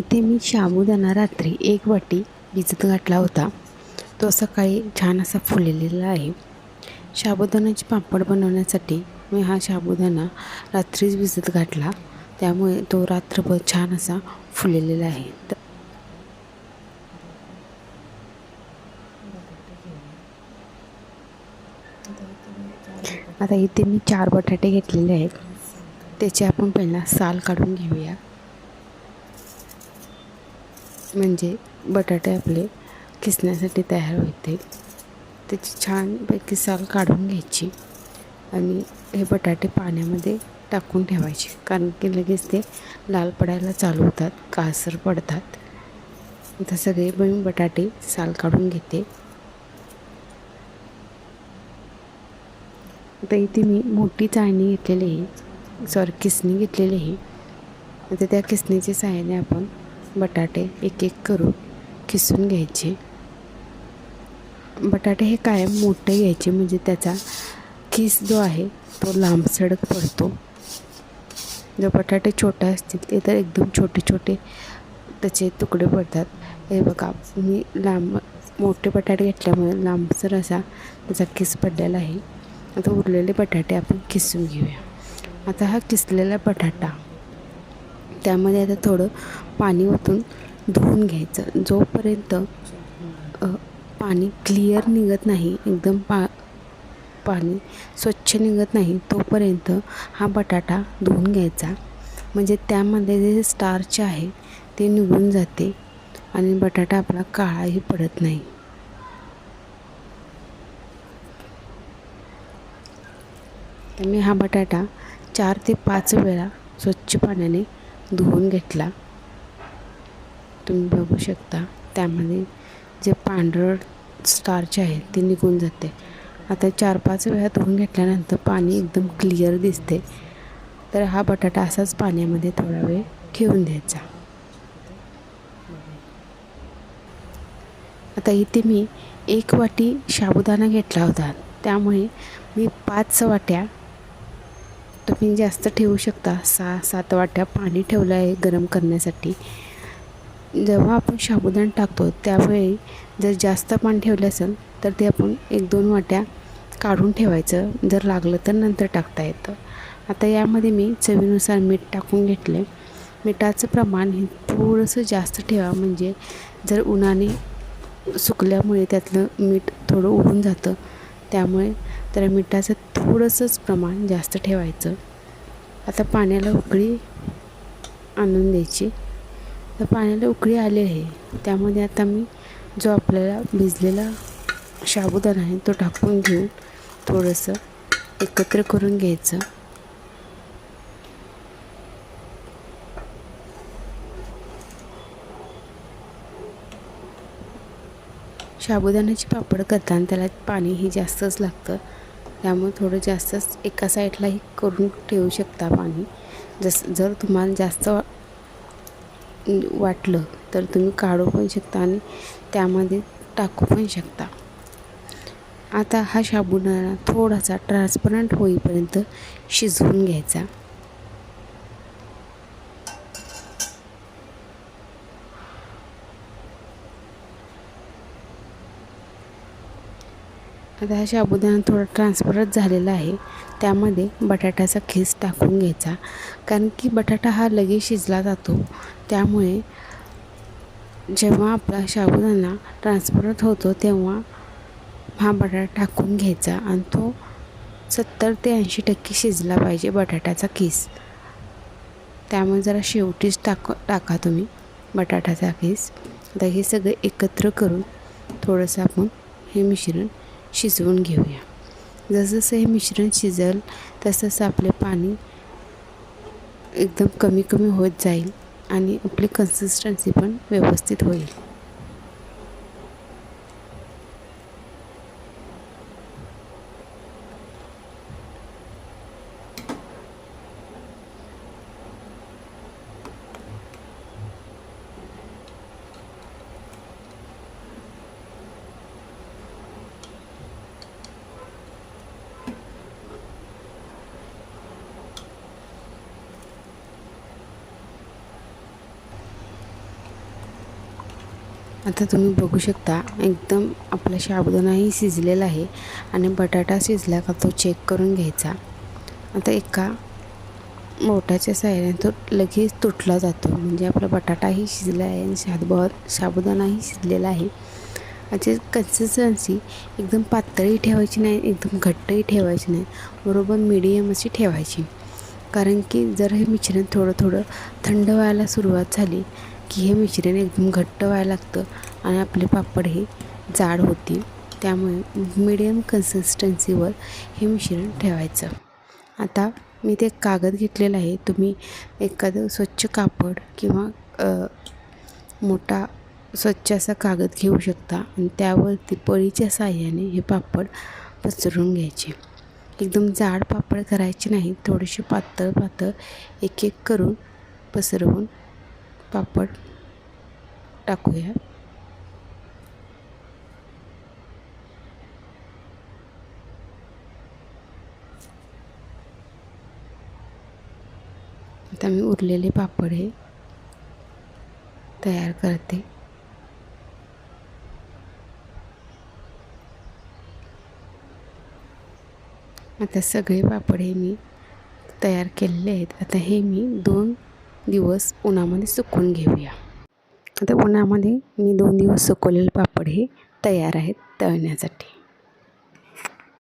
इथे मी साबुदाणा रात्री एक वाटी भिजत घातला होता. तो सकाळी छान असा फुललेला आहे. साबुदाण्याचे पापड बनवण्यासाठी मी हा साबुदाणा रात्रीच भिजत घातला. त्यामुळे तो रात्रभर छान असा फुललेला आहे. तर आता इथे मी चार बटाटे घेतलेले आहेत. त्याचे आपण पहिला साल काढून घेऊया. म्हणजे बटाटे आपले किसण्यासाठी तयार होते. त्याची छानपैकी साल काढून घ्यायची आणि हे बटाटे पाण्यामध्ये टाकून ठेवायचे. कारण की लगेच ते लाल पडायला चालू होतात कासर पडतात. आता सगळे मी बटाटे साल काढून घेते. आता इथे मी मोठी चाळणी घेतलेली आहे. सॉरी किसणी घेतलेली आहे. आता त्या किसणीच्या सहाय्याने आपण बटाटे एक एक करून किसून घ्यायचे. बटाटे हे कायम मोठे घ्यायचे म्हणजे त्याचा किस जो आहे तो लांबसडक पडतो. जो बटाटे छोटे असतील ते तर एकदम छोटे छोटे त्याचे तुकडे पडतात. हे बघा मी लांब मोठे बटाटे घेतल्यामुळे लांबसर असा त्याचा किस पडलेला आहे. आता उरलेले बटाटे आपण किसून घेऊया. आता हा किसलेला बटाटा त्यामध्ये आता थोडं पाणी ओतून धुवून घ्यायचं. जोपर्यंत पाणी क्लिअर निघत नाही एकदम पा पाणी स्वच्छ निघत नाही तोपर्यंत हा बटाटा धुवून घ्यायचा. म्हणजे त्यामध्ये जे स्टार्च आहे ते निघून जाते आणि बटाटा आपला काळाही पडत नाही. मी हा बटाटा चार ते पाच वेळा स्वच्छ पाण्याने धुवून घेतला. तुम्ही बघू शकता त्यामध्ये जे पांढरं स्टार्च आहे ते निघून जाते. आता चार पाच वेळा धुवून घेतल्यानंतर पाणी एकदम क्लिअर दिसते. तर हा बटाटा असाच पाण्यामध्ये थोडा वेळ ठेवून द्यायचा. आता इथे मी एक वाटी साबुदाणा घेतला होता. त्यामुळे मी पाच वाट्या तुम्ही जास्त ठेवू शकता. सहा सात वाट्या पाणी ठेवलं आहे गरम करण्यासाठी. जेव्हा आपण शाबुदाण टाकतो त्यावेळी जर जास्त पाणी ठेवलं असेल तर ते आपण एक दोन वाट्या काढून ठेवायचं. जर लागलं तर नंतर टाकता येतं. आता यामध्ये मी चवीनुसार मीठ टाकून घेतले. मिठाचं प्रमाण हे थोडंसं जास्त ठेवा. म्हणजे जर उन्हाने सुकल्यामुळे त्यातलं मीठ थोडं उडून जातं त्यामुळे तर मिठाचं थोडंसंच प्रमाण जास्त ठेवायचं. आता पाण्याला उकळी आणून द्यायची. तर पाण्याला उकळी आली आहे. त्यामध्ये आता मी जो आपल्याला भिजलेला साबुदाणा आहे तो टाकून घेऊन थोडंसं एकत्र करून घ्यायचं. साबुदाण्याची पापड करताना त्याला पाणी हे जास्तच लागतं. त्यामुळे थोडं जास्तच एका साईडलाही करून ठेवू शकता पाणी. जस जर तुम्हाला जास्त वाटलं तर तुम्ही काढू पण शकता आणि त्यामध्ये टाकू पण शकता. आता हा साबुदाणा थोडासा ट्रान्सपरंट होईपर्यंत शिजवून घ्यायचा. आता हा साबुदाणा थोडा ट्रान्सपरंट झालेला आहे. त्यामध्ये बटाट्याचा खीस टाकून घ्यायचा. कारण की बटाटा हा लगेच शिजला जातो. त्यामुळे जेव्हा आपला साबुदाणा ट्रान्सपरंट होतो तेव्हा हा बटाटा टाकून घ्यायचा आणि तो सत्तर ते ऐंशी टक्के शिजला पाहिजे बटाट्याचा किस त्यामुळे जरा शेवटीच टाक टाका तुम्ही बटाट्याचा किस आता हे सगळं एकत्र करून थोडंसं आपण हे मिश्रण शिजवून घेऊया. जसजसं हे मिश्रण शिजेल तसतसं आपले पाणी एकदम कमी कमी होत जाईल आणि आपली कन्सिस्टन्सी पण व्यवस्थित होईल. आता तुम्ही बघू शकता एकदम आपला साबुदाणाही शिजलेला आहे आणि बटाटा शिजला का तो चेक करून घ्यायचा. आता एका मोठ्याच्या साह्याने तो लगेच तुटला जातो. म्हणजे आपला बटाटाही शिजला आहे आणि साबुदा साबुदाणाही शिजलेला आहे. याची कन्सिस्टन्सी एकदम पातळी ठेवायची नाही एकदम घट्टही ठेवायची नाही. बरोबर मिडियम अशी ठेवायची. कारण की जर हे मिश्रण थोडं थोडं थंड व्हायला सुरुवात झाली की हे मिश्रण एकदम घट्ट व्हायला लागतं आणि आपले पापड हे जाड होतील. त्यामुळे मिडियम कन्सिस्टन्सीवर हे मिश्रण ठेवायचं. आता मी ते कागद घेतलेलं आहे. तुम्ही एखादं स्वच्छ कापड किंवा मोठा स्वच्छ असा कागद घेऊ शकता आणि त्यावरती पळीच्या साह्याने हे पापड पसरून घ्यायचे. एकदम जाड पापड करायचे नाही थोडेसे पातळ पातळ एक एक करून पसरवून पापड टाकूया. आता मी उरलेले पापड हे तयार करते. आता सगळे पापड हे मी तयार केलेले आहेत. आता हे मी दोन दिवस उन्हामध्ये सुकवून घेऊया. आता उन्हामध्ये मी दोन दिवस सुकवलेले पापड हे तयार आहेत तळण्यासाठी.